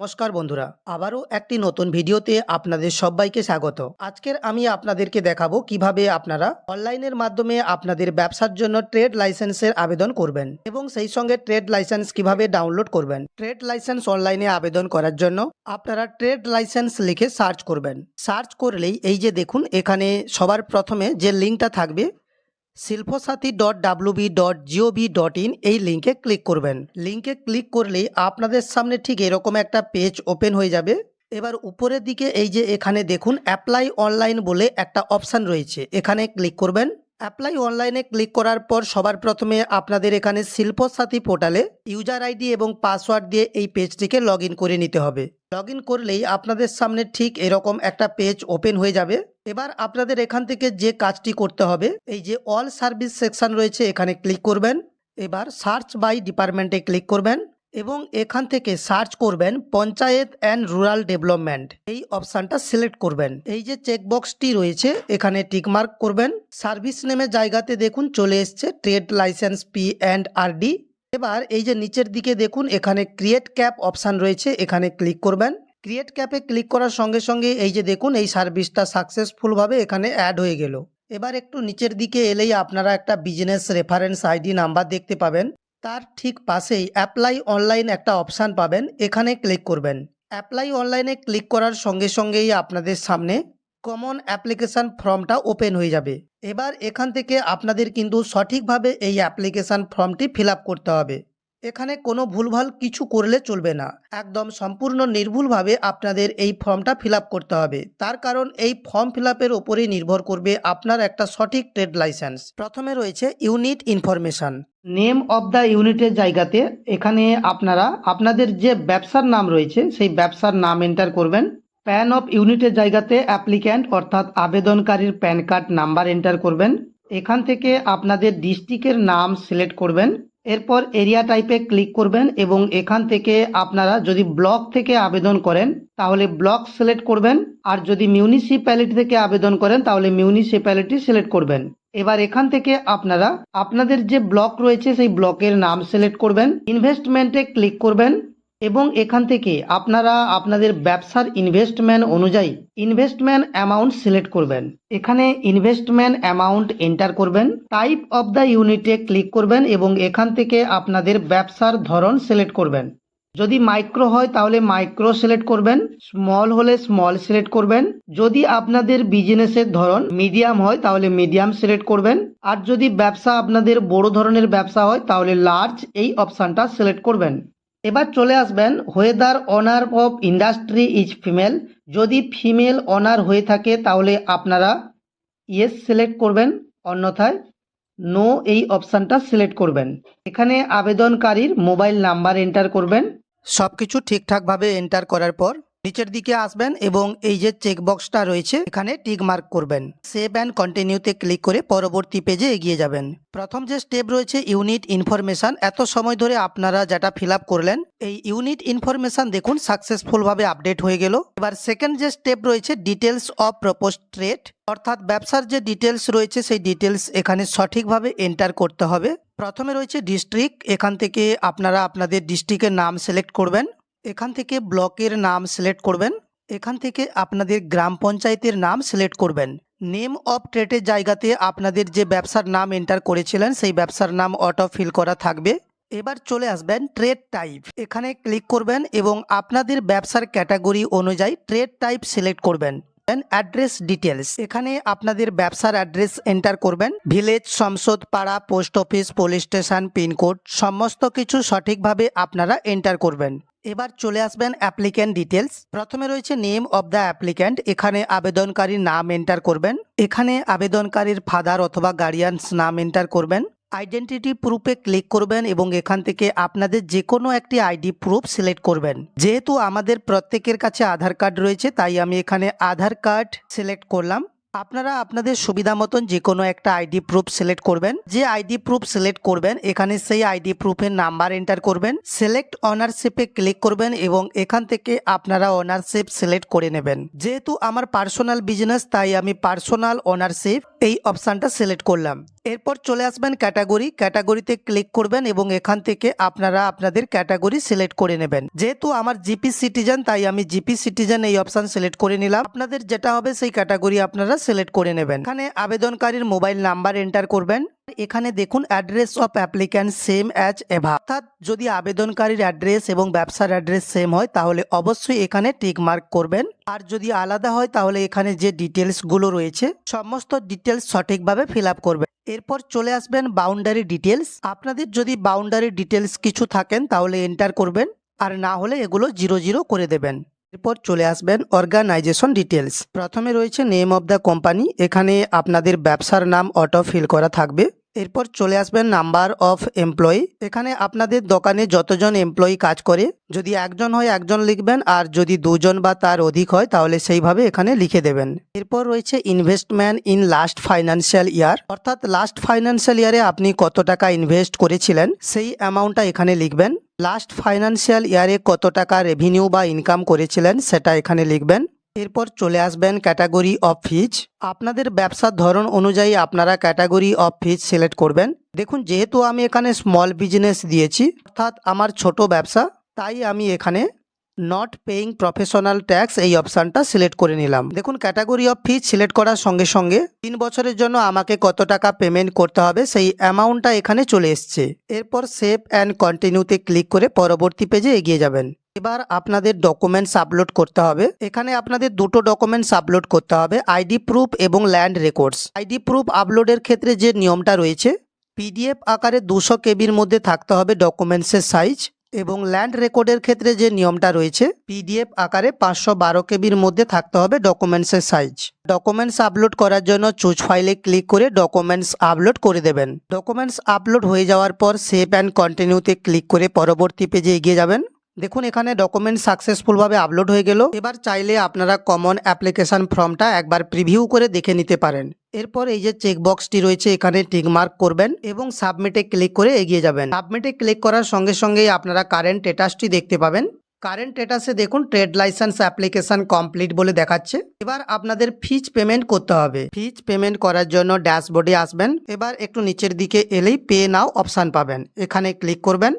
নমস্কার বন্ধুরা, আবারও একটি নতুন ভিডিওতে আপনাদের সবাইকে স্বাগত। আজকের আমি আপনাদেরকে দেখাবো কীভাবে আপনারা অনলাইনের মাধ্যমে আপনাদের ব্যবসার জন্য ট্রেড লাইসেন্সের আবেদন করবেন এবং সেই সঙ্গে ট্রেড লাইসেন্স কীভাবে ডাউনলোড করবেন। ট্রেড লাইসেন্স অনলাইনে আবেদন করার জন্য আপনারা ট্রেড লাইসেন্স লিখে সার্চ করবেন। সার্চ করলেই এই যে দেখুন, এখানে সবার প্রথমে যে লিঙ্কটা থাকবে Silpasathi dot WB dot GOV dot in এই লিঙ্কে ক্লিক করবেন। লিঙ্কে ক্লিক করলেই আপনাদের সামনে ঠিক এরকম একটা পেজ ওপেন হয়ে যাবে। এবার উপরের দিকে এই যে এখানে দেখুন অ্যাপ্লাই অনলাইন বলে একটা অপশান রয়েছে। এখানে ক্লিক করবেন। অ্যাপ্লাই অনলাইনে ক্লিক করার পর সবার প্রথমে আপনাদের এখানে শিল্পসাথী পোর্টালে ইউজার আইডি এবং পাসওয়ার্ড দিয়ে এই পেজটিকে লগ করে নিতে হবে। লগ করলেই আপনাদের সামনে ঠিক এরকম একটা পেজ ওপেন হয়ে যাবে। এবার আপনাদের এখান থেকে যে কাজটি করতে হবে, এই যে অল সার্ভিস সেকশন রয়েছে, এখানে ক্লিক করবেন। এবার সার্চ বাই ডিপার্টমেন্টে ক্লিক করবেন এবং এখান থেকে সার্চ করবেন পঞ্চায়েত অ্যান্ড রুরাল ডেভেলপমেন্ট এই অপশানটা সিলেক্ট করবেন। এই যে চেকবক্সটি রয়েছে, এখানে টিকমার্ক করবেন। সার্ভিস নেমে জায়গাতে দেখুন, চলে এসছে trade licence P and RD এবার এই যে নিচের দিকে দেখুন, এখানে ক্রিয়েট ক্যাপ অপশান রয়েছে, এখানে ক্লিক করবেন। ক্রিয়েট ক্যাপে ক্লিক করার সঙ্গে সঙ্গে এই যে দেখুন, এই সার্ভিসটা সাকসেসফুলভাবে এখানে অ্যাড হয়ে গেল। এবার একটু নিচের দিকে এলেই আপনারা একটা বিজনেস রেফারেন্স আইডি নাম্বার দেখতে পাবেন। তার ঠিক পাশেই অ্যাপ্লাই অনলাইন একটা অপশান পাবেন, এখানে ক্লিক করবেন। অ্যাপ্লাই অনলাইনে ক্লিক করার সঙ্গে সঙ্গেই আপনাদের সামনে কমন অ্যাপ্লিকেশান ফর্মটা ওপেন হয়ে যাবে। এবার এখান থেকে আপনাদের কিন্তু সঠিকভাবে এই অ্যাপ্লিকেশান ফর্মটি ফিল করতে হবে। এখানে কোনো ভুলভাল কিছু করলে চলবে না। একদম সম্পূর্ণ নির্ভুলভাবে আপনাদের এই ফর্মটা ফিল করতে হবে। তার কারণ এই ফর্ম ফিল আপের ওপরেই নির্ভর করবে আপনার একটা সঠিক ট্রেড লাইসেন্স। প্রথমে রয়েছে unit information. Name of the ইউনিটের জায়গাতে এখানে আপনারা, আপনাদের যে ব্যবসার নাম রয়েছে, সেই ব্যবসার নাম এন্টার করবেন। প্যান অফ ইউনিটের জায়গাতে অ্যাপ্লিক্যান্ট অর্থাৎ আবেদনকারীর প্যান কার্ড নাম্বার এন্টার করবেন। এখান থেকে আপনাদের ডিস্ট্রিক্টের নাম সিলেক্ট করবেন। এরপর এরিয়া টাইপে ক্লিক করবেন এবং এখান থেকে আপনারা যদি ব্লক থেকে আবেদন করেন, তাহলে ব্লক সিলেক্ট করবেন। আর যদি মিউনিসিপ্যালিটি থেকে আবেদন করেন, তাহলে মিউনিসিপ্যালিটি সিলেক্ট করবেন। এবার এখান থেকে আপনারা, আপনাদের যে ব্লক রয়েছে, সেই ব্লকের নাম সিলেক্ট করবেন। ইনভেস্টমেন্টে ক্লিক করবেন। এবং এখান থেকে আপনারা আপনাদের ব্যবসার ইনভেস্টমেন্ট অনুযায়ী ইনভেস্টমেন্ট অ্যামাউন্ট সিলেক্ট করবেন। এখানে ইনভেস্টমেন্ট অ্যামাউন্ট এন্টার করবেন। টাইপ অফ দ্য ইউনিটে ক্লিক করবেন এবং এখান থেকে আপনাদের ব্যবসার ধরন সিলেক্ট করবেন। যদি মাইক্রো হয় তাহলে মাইক্রো সিলেক্ট করবেন স্মল হলে স্মল সিলেক্ট করবেন। যদি আপনাদের বিজনেসের ধরন মিডিয়াম হয় তাহলে মিডিয়াম সিলেক্ট করবেন। আর যদি ব্যবসা আপনাদের বড় ধরনের ব্যবসা হয় তাহলে লার্জ এই অপশানটা সিলেক্ট করবেন। এবার চলে আসবেন whether owner of industry is female যদি ফিমেল অনার হয়ে থাকে, তাহলে আপনারা ইয়েস সিলেক্ট করবেন, অন্যথায় নো এই অপশানটা সিলেক্ট করবেন। এখানে আবেদনকারীর মোবাইল নাম্বার এন্টার করবেন। সব কিছু ঠিকঠাকভাবে এন্টার করার পর নিচের দিকে আসবেন এবং এই যে চেকবক্সটা রয়েছে, এখানে টিক মার্ক করবেন। সেভ অ্যান্ড কন্টিনিউতে ক্লিক করে পরবর্তী পেজে এগিয়ে যাবেন। প্রথম যে স্টেপ রয়েছে, ইউনিট ইনফরমেশন। এত সময় ধরে আপনারা যেটা ফিল করলেন, এই ইউনিট ইনফরমেশন দেখুন, সাকসেসফুলভাবে আপডেট হয়ে গেল। এবার সেকেন্ড যে স্টেপ রয়েছে ডিটেলস অফ প্রপোজ ট্রেড। অর্থাৎ ব্যবসার যে ডিটেলস রয়েছে, সেই ডিটেলস এখানে সঠিকভাবে এন্টার করতে হবে। প্রথমে রয়েছে ডিস্ট্রিক্ট, এখান থেকে আপনারা আপনাদের ডিস্ট্রিক্টের নাম সিলেক্ট করবেন। এখান থেকে ব্লকের নাম সিলেক্ট করবেন। এখান থেকে আপনাদের গ্রাম পঞ্চায়েতের নাম সিলেক্ট করবেন। নেম অফ ট্রেটের জায়গাতে আপনাদের যে ব্যবসার নাম এন্টার করেছিলেন, সেই ব্যবসার নাম অটো ফিল করা থাকবে। এবার চলে আসবেন ট্রেড টাইপ। এখানে ক্লিক করবেন এবং আপনাদের ব্যবসার ক্যাটাগরি অনুযায়ী ট্রেড টাইপ সিলেক্ট করবেন। অ্যাড্রেস ডিটেলস এখানে আপনাদের ব্যবসার অ্যাড্রেস এন্টার করবেন। ভিলেজ সংসদ পাড়া, post office, police station, pincode, সমস্ত কিছু সঠিকভাবে আপনারা এন্টার করবেন। এবার চলে আসবেন অ্যাপ্লিক্যান্ট ডিটেলস প্রথমে রয়েছে নেম অব দ্য অ্যাপ্লিক্যান্ট। এখানে আবেদনকারীর নাম এন্টার করবেন। এখানে আবেদনকারীর ফাদার অথবা গার্ডিয়ানস নাম এন্টার করবেন। আইডেন্টিটি প্রুফে ক্লিক করবেন এবং এখান থেকে আপনাদের যে কোনো একটি আইডি প্রুফ সিলেক্ট করবেন। যেহেতু আমাদের প্রত্যেকের কাছে আধার কার্ড রয়েছে, তাই আমি এখানে আধার কার্ড সিলেক্ট করলাম। আপনারা আপনাদের সুবিধা মতন যে কোনো একটা আইডি প্রুফ সিলেক্ট করবেন। যে আইডি প্রুফ সিলেক্ট করবেন, এখানে সেই আইডি প্রুফের নাম্বার এন্টার করবেন। সিলেক্ট অনারশিপে ক্লিক করবেন এবং এখান থেকে আপনারা অনারশিপ সিলেক্ট করে নেবেন। যেহেতু আমার পার্সোনাল বিজনেস তাই আমি পার্সোনাল অনারশিপ এই অপশানটা সিলেক্ট করলাম। এরপর চলে আসবেন ক্যাটাগরি ক্যাটাগরিতে ক্লিক করবেন এবং এখান থেকে আপনারা আপনাদের ক্যাটাগরি সিলেক্ট করে নেবেন। যেহেতু আমার জিপি সিটিজেন তাই আমি জিপি সিটিজেন এই অপশান সিলেক্ট করে নিলাম। আপনাদের যেটা হবে সেই ক্যাটাগরি আপনারা সিলেক্ট করে নেবেন। এখানে আবেদনকারীর মোবাইল নাম্বার এন্টার করবেন। এখানে দেখুন address of applicant same as above অর্থাৎ যদি আবেদনকারীর অ্যাড্রেস এবং ব্যবসার অ্যাড্রেস সেম হয়, তাহলে অবশ্যই এখানে টিক মার্ক করবেন। আর যদি আলাদা হয়, তাহলে এখানে যে ডিটেলসগুলো রয়েছে, সমস্ত ডিটেলস সঠিকভাবে ফিল আপ করবেন। এরপর চলে আসবেন বাউন্ডারি ডিটেলস আপনাদের যদি বাউন্ডারি ডিটেলস কিছু থাকেন, তাহলে এন্টার করবেন। আর না হলে এগুলো জিরো জিরো করে দেবেন। এরপর চলে আসবেন অর্গানাইজেশন ডিটেলস প্রথমে রয়েছে নেম অফ দ্য কোম্পানি এখানে আপনাদের ব্যবসার নাম অটো ফিল করা থাকবে। এরপর চলে আসবেন নাম্বার অফ এমপ্লয়ি এখানে আপনাদের দোকানে যতজন এমপ্লয়ি কাজ করে, যদি একজন হয় একজন লিখবেন, আর যদি দুজন বা তার অধিক হয়, তাহলে সেইভাবে এখানে লিখে দেবেন। এরপর রয়েছে investment in last financial year অর্থাৎ লাস্ট ফাইন্যান্সিয়াল ইয়ারে আপনি কত টাকা ইনভেস্ট করেছিলেন, সেই অ্যামাউন্টটা এখানে লিখবেন। লাস্ট ফাইন্যান্সিয়াল ইয়ারে কত টাকা রেভিনিউ বা ইনকাম করেছিলেন সেটা এখানে লিখবেন। এরপর চলে আসবেন ক্যাটাগরি অফ ফিজ আপনাদের ব্যবসার ধরন অনুযায়ী আপনারা ক্যাটাগরি অফ ফিজ সিলেক্ট করবেন। দেখুন, যেহেতু আমি এখানে স্মল বিজনেস দিয়েছি, অর্থাৎ আমার ছোট ব্যবসা, তাই আমি এখানে নট পেইং প্রফেশনাল ট্যাক্স এই অপশানটা সিলেক্ট করে নিলাম। দেখুন ক্যাটাগরি অফ ফিজ সিলেক্ট করার সঙ্গে সঙ্গে তিন বছরের জন্য আমাকে কত টাকা পেমেন্ট করতে হবে সেই অ্যামাউন্টটা এখানে চলে এসছে। এরপর সেভ অ্যান্ড কন্টিনিউতে ক্লিক করে পরবর্তী পেজে এগিয়ে যাবেন। এবার আপনাদের ডকুমেন্টস আপলোড করতে হবে। এখানে আপনাদের দুটো ডকুমেন্টস আপলোড করতে হবে আইডি প্রুফ এবং ল্যান্ড রেকর্ডস আইডি প্রুফ আপলোডের ক্ষেত্রে যে নিয়মটা রয়েছে পিডিএফ আকারে দুশো কেবির মধ্যে থাকতে হবে ডকুমেন্টসের সাইজ এবং ল্যান্ড রেকর্ডের ক্ষেত্রে যে নিয়মটা রয়েছে পিডিএফ আকারে পাঁচশো বারো কেবির মধ্যে থাকতে হবে ডকুমেন্টসের সাইজ ডকুমেন্টস আপলোড করার জন্য চুজ ফাইলে ক্লিক করে ডকুমেন্টস আপলোড করে দেবেন। ডকুমেন্টস আপলোড হয়ে যাওয়ার পর সেভ অ্যান্ড কন্টিনিউতে ক্লিক করে পরবর্তী পেজে এগিয়ে যাবেন। দেখুন, এখানে ডকুমেন্ট সাকসেসফুলভাবে আপলোড হয়ে গেল। এবার চাইলে আপনারা কমন অ্যাপ্লিকেশন ফর্মটা একবার প্রিভিউ করে দেখে নিতে পারেন। এরপর এই যে চেক বক্সটি রয়েছে, এখানে টিক মার্ক করবেন এবং সাবমিটে ক্লিক করে এগিয়ে যাবেন। সাবমিটে ক্লিক করার সঙ্গে সঙ্গেই আপনারা কারেন্ট স্ট্যাটাসটি দেখতে পাবেন। কারেন্ট স্ট্যাটাসে দেখুন ট্রেড লাইসেন্স অ্যাপ্লিকেশন কমপ্লিট বলে দেখাচ্ছে। এবার আপনাদের ফিজ পেমেন্ট করতে হবে। ফিজ পেমেন্ট করার জন্য ড্যাশবোর্ডে আসবেন। এবার একটু নিচের দিকে এলেই পে নাও অপশান পাবেন। এখানে ক্লিক করবেন।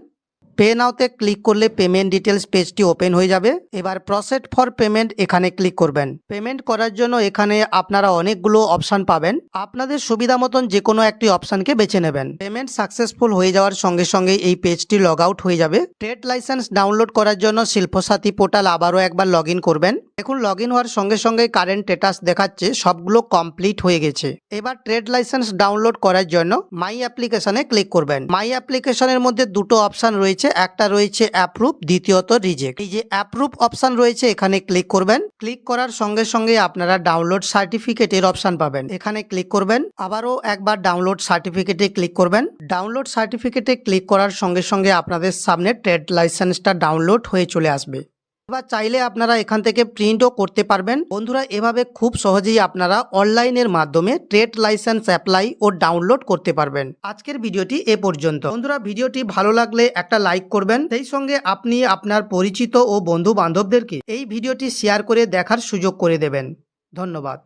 পে নাওতে ক্লিক করলে পেমেন্ট ডিটেলস পেজটি ওপেন হয়ে যাবে। এবার প্রসেড ফর পেমেন্ট এখানে ক্লিক করবেন। পেমেন্ট করার জন্য এখানে আপনারা অনেকগুলো অপশান পাবেন। আপনাদের সুবিধা মতন যে কোনো একটি অপশানকে বেছে নেবেন। পেমেন্ট সাকসেসফুল হয়ে যাওয়ার সঙ্গে সঙ্গে এই পেজটি লগ আউট হয়ে যাবে। ট্রেড লাইসেন্স ডাউনলোড করার জন্য শিল্পসাথী পোর্টাল আবারও একবার লগ করবেন। এখন লগ হওয়ার সঙ্গে সঙ্গে কারেন্ট স্ট্যাটাস দেখাচ্ছে, সবগুলো কমপ্লিট হয়ে গেছে। এবার ট্রেড লাইসেন্স ডাউনলোড করার জন্য মাই অ্যাপ্লিকেশনে ক্লিক করবেন। মাই অ্যাপ্লিকেশনের মধ্যে দুটো অপশান রয়েছে। একটা রয়েছে অ্যাপ্রুভ দ্বিতীয়ত রিজেক্ট এই যে অ্যাপ্রুভ অপশান রয়েছে, এখানে ক্লিক করবেন। ক্লিক করার সঙ্গে সঙ্গে আপনারা ডাউনলোড সার্টিফিকেটের অপশান পাবেন। এখানে ক্লিক করবেন, আবারও একবার ডাউনলোড সার্টিফিকেটে ক্লিক করবেন। ডাউনলোড সার্টিফিকেটে ক্লিক করার সঙ্গে সঙ্গে আপনাদের সামনে ট্রেড লাইসেন্সটা ডাউনলোড হয়ে চলে আসবে। এবার চাইলে আপনারা এখান থেকে প্রিন্টও করতে পারবেন। বন্ধুরা, এভাবে খুব সহজেই আপনারা অনলাইনের মাধ্যমে ট্রেড লাইসেন্স অ্যাপ্লাই ও ডাউনলোড করতে পারবেন। আজকের ভিডিওটি এ পর্যন্ত। বন্ধুরা, ভিডিওটি ভালো লাগলে একটা লাইক করবেন। সেই সঙ্গে আপনি আপনার পরিচিত ও বন্ধু বান্ধবদেরকে এই ভিডিওটি শেয়ার করে দেখার সুযোগ করে দেবেন। ধন্যবাদ।